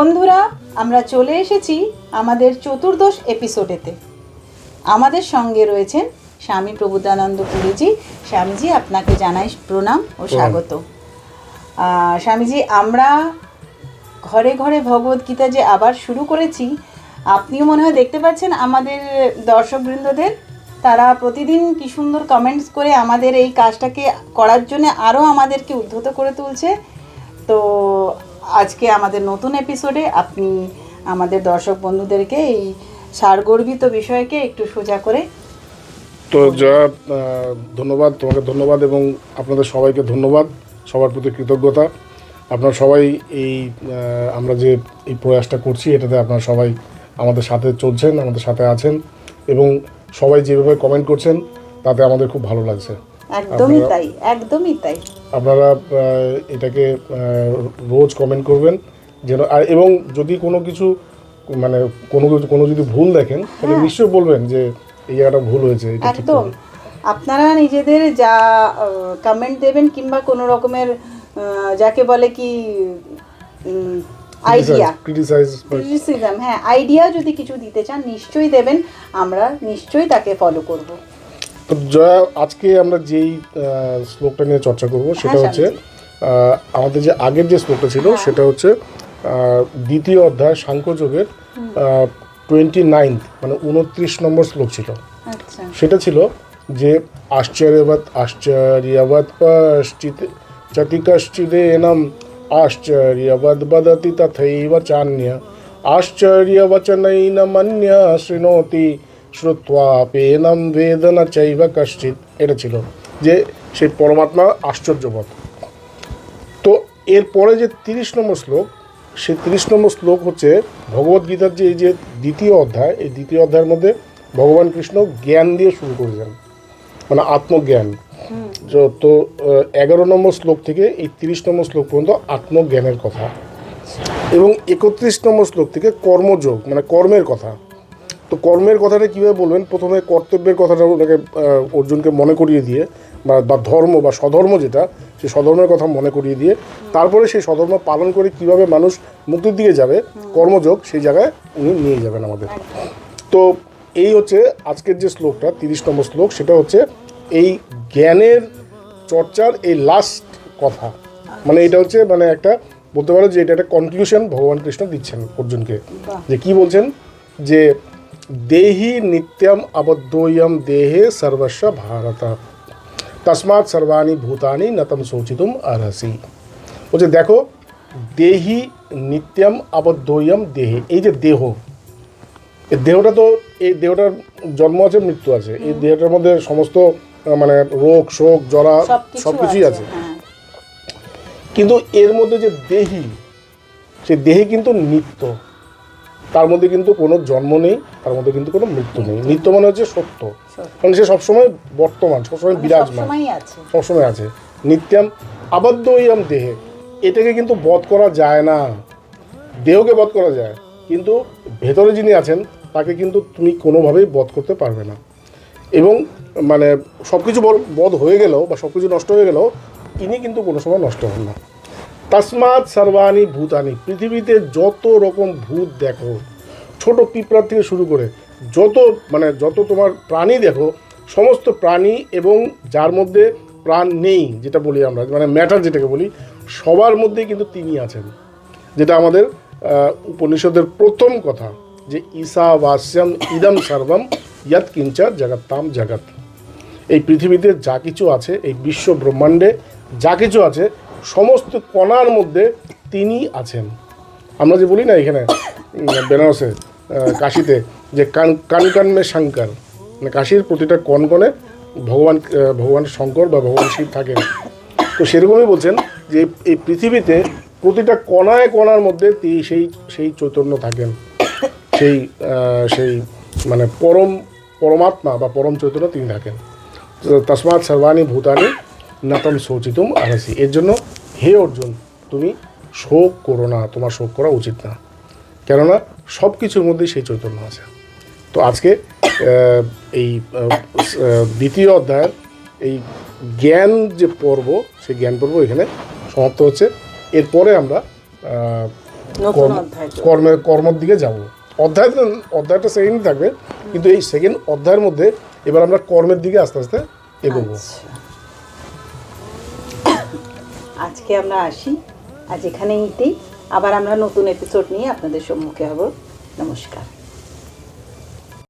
বন্ধুরা আমরা চলে এসেছি আমাদের চতুর্দশ এপিসোডেতে আমাদের সঙ্গে রয়েছেন স্বামী প্রবুদ্ধানন্দ পুরীজি। স্বামীজি আপনাকে জানাই প্রণাম ও স্বাগত। স্বামীজি আমরা ঘরে ঘরে ভগবত গীতা যে আবার শুরু করেছি আপনিও মনে হয় দেখতে পাচ্ছেন আমাদের দর্শকবৃন্দদের তারা প্রতিদিন কি সুন্দর কমেন্টস করে আমাদের এই কাজটাকে করার জন্য আরও আমাদেরকে উদ্ধত করে তুলছে। তো আজকে আমাদের নতুন এপিসোডে আপনি আমাদের দর্শক বন্ধুদেরকে এই সারগর্বিত বিষয়কে একটু সোজা করে তো জয়া ধন্যবাদ, তোমাকে ধন্যবাদ এবং আপনাদের সবাইকে ধন্যবাদ, সবার প্রতি কৃতজ্ঞতা। আপনারা সবাই এই আমরা যে এই প্রয়াসটা করছি, এটাতে আপনারা সবাই আমাদের সাথে চলছেন, আমাদের সাথে আছেন এবং সবাই যেভাবে কমেন্ট করছেন, তাতে আমাদের খুব ভালো লাগছে। একদমই তাই একদমই তাই। আপনারা এটাকে রোজ কমেন্ট করবেন যেন আর এবং যদি কোনো কিছু মানে কোনো কোনো যদি ভুল দেখেন তাহলে নিশ্চয়ই বলবেন যে এই জায়গাটা ভুল হয়েছে একদম। আপনারা নিজেদের যা কমেন্ট দেবেন কিংবা কোনো রকমের যাকে বলে কি আইডিয়া ক্রিটিসিজম হ্যাঁ আইডিয়া যদি কিছু দিতে চান নিশ্চয়ই দেবেন। আমরা নিশ্চয়ই তাকে ফলো করব। জয়া আজকে আমরা যেই শ্লোকটা নিয়ে চর্চা করব সেটা হ্যাঁ, হচ্ছে আমাদের যে আগের যে শ্লোকটা ছিল সেটা হচ্ছে দ্বিতীয় অধ্যায় সাংখ্যযোগের টোয়েন্টি নাইনথ মানে উনত্রিশ নম্বর শ্লোক ছিল। আচ্ছা। সেটা ছিল যে আশ্চর্যবৎ আশ্চর্যবৎ পশ্চিত চতি কশ্চিদেনম আশ্চর্যবৎ বদতি তথৈব চান্য আশ্চর্যবচনৈনমন্য শৃণোতি শ্রুত্বাপেনম বেদন চৈব কশ্চিৎ এটা ছিল যে সেই পরমাত্মা আশ্চর্যবৎ। তো এরপরে যে তিরিশ নম্বর শ্লোক সেই তিরিশ নম্বর শ্লোক হচ্ছে ভগবদ্গীতার যে এই যে দ্বিতীয় অধ্যায় এই দ্বিতীয় অধ্যায়ের মধ্যে ভগবান কৃষ্ণ জ্ঞান দিয়ে শুরু করেছেন। মানে আত্মজ্ঞান। তো এগারো নম্বর শ্লোক থেকে এই তিরিশ নম্বর শ্লোক পর্যন্ত আত্মজ্ঞানের কথা। এবং একত্রিশ নম্বর শ্লোক থেকে কর্মযোগ মানে কর্মের কথা। তো কর্মের কথাটা কীভাবে বলবেন? প্রথমে কর্তব্যের কথাটা ওনাকে অর্জুনকে মনে করিয়ে দিয়ে, বা বা ধর্ম, বা স্বধর্ম যেটা, সে স্বধর্মের কথা মনে করিয়ে দিয়ে, তারপরে সেই স্বধর্ম পালন করে কীভাবে মানুষ মুক্তির দিকে যাবে, কর্মযোগ সেই জায়গায় উনি নিয়ে যাবেন আমাদের। তো এই হচ্ছে আজকের যে শ্লোকটা, তিরিশ নম্বর শ্লোক, সেটা হচ্ছে এই জ্ঞানের চর্চার এই লাস্ট কথা। মানে এটা হচ্ছে মানে একটা, বলতে পারো যে এটা একটা কনক্লুশন ভগবান কৃষ্ণ দিচ্ছেন অর্জুনকে। যে কি বলছেন? যে দেহি নিত্যম আবদ্ধোয়ম দেহে সর্বস্ব ভারত তসমাৎ সর্বাণী ভূতানি নতম শোচিতুম আরসি বলছে দেখো দেহি নিত্যম আবদ্ধোয়ম দেহে এই যে দেহ এই দেহটা তো এই দেহটার জন্ম আছে মৃত্যু আছে। এই দেহটার মধ্যে সমস্ত মানে রোগ শোক জরা সব কিছুই আছে। হ্যাঁ। কিন্তু এর মধ্যে যে দেহি সে দেহে কিন্তু নিত্য। তার মধ্যে কিন্তু কোনো জন্ম নেই তার মধ্যে কিন্তু কোনো মৃত্যু নেই। নিত্য মানে হচ্ছে সত্য। মানে সে সবসময় বর্তমান সবসময় বিরাজমান। সবসময়ই আছে। সবসময় আছে। নিত্যাম আবদ্ধ হইয়াম দেহে। এটাকে কিন্তু বধ করা যায় না। দেহকে বধ করা যায়। কিন্তু ভেতরে যিনি আছেন তাকে কিন্তু তুমি কোনোভাবেই বধ করতে পারবে না। এবং মানে সব কিছু বধ হয়ে গেলেও বা সব কিছু নষ্ট হয়ে গেলেও ইনি কিন্তু কোনো সময় নষ্ট হন না। তসমাৎ সর্বাণী ভূতানি। পৃথিবীতে যত রকম ভূত দেখো, ছোট পিঁপড়ার থেকে শুরু করে যত মানে যত তোমার প্রাণী দেখো, সমস্ত প্রাণী এবং যার মধ্যে প্রাণ নেই, যেটা বলি আমরা মানে ম্যাটার যেটাকে বলি, সবার মধ্যেই কিন্তু তিনি আছেন। যেটা আমাদের উপনিষদের প্রথম কথা, যে ঈশা বাস্যম ইদম সর্বম ইয়াত কিঞ্চা জগত্তাম জগৎ। এই পৃথিবীতে যা কিছু আছে, এই বিশ্ব ব্রহ্মাণ্ডে যা কিছু আছে সমস্ত কণার মধ্যে তিনি আছেন। আমরা যে বলি না এখানে বেনারসে কাশিতে, যে কান কান কান মে শঙ্কর মানে কাশির প্রতিটা কনকনে ভগবান ভগবান শঙ্কর বা ভগবান শিব থাকেন। তো সেরকমই বলছেন যে এই পৃথিবীতে প্রতিটা কণায় কণার মধ্যে তিনি সেই সেই চৈতন্য থাকেন। সেই সেই মানে পরম, পরমাত্মা বা পরম চৈতন্য তিনি থাকেন। তসমাৎ সর্বাণী ভূতানি নতম শোচিতুম আরসি। এর জন্য হে অর্জুন তুমি শোক করো না তোমার শোক করা উচিত না। কেননা সব কিছুর মধ্যেই সেই চৈতন্য আছে। তো আজকে এই দ্বিতীয় অধ্যায়ের এই জ্ঞান যে পর্ব সেই জ্ঞান পর্ব এখানে সমাপ্ত হচ্ছে। এরপরে আমরা কর্মের কর্মর দিকে যাব। অধ্যায় অধ্যায়টা সেকেন্ড থাকবে কিন্তু এই সেকেন্ড অধ্যায়ের মধ্যে এবার আমরা কর্মের দিকে আস্তে আস্তে এগোবো। আচ্ছা। আজকে আমরা আসি। আজ এখানেই আবার আমরা নতুন এপিসোড নিয়ে আপনাদের সম্মুখে হব। নমস্কার।